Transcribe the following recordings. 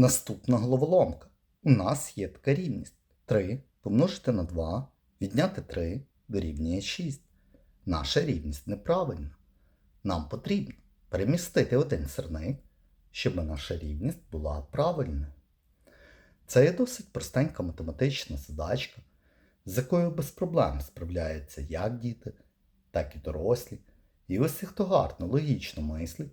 Наступна головоломка. У нас є така рівність. 3 помножити на 2, відняти 3 дорівнює 6. Наша рівність неправильна. Нам потрібно перемістити один сирник, щоб наша рівність була правильною. Це є досить простенька математична задачка, з якою без проблем справляються як діти, так і дорослі. І усі, хто гарно логічно мислить,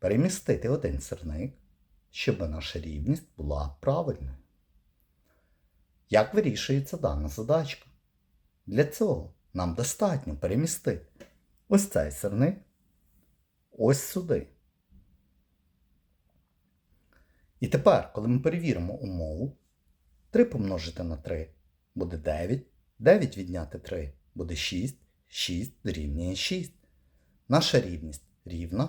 перемістити один сирник, щоб наша рівність була правильною. Як вирішується дана задачка? Для цього нам достатньо перемістити ось цей сирник ось сюди. І тепер, коли ми перевіримо умову, 3 помножити на 3 буде 9, 9 відняти 3 буде 6, 6 дорівнює 6. Наша рівність рівна,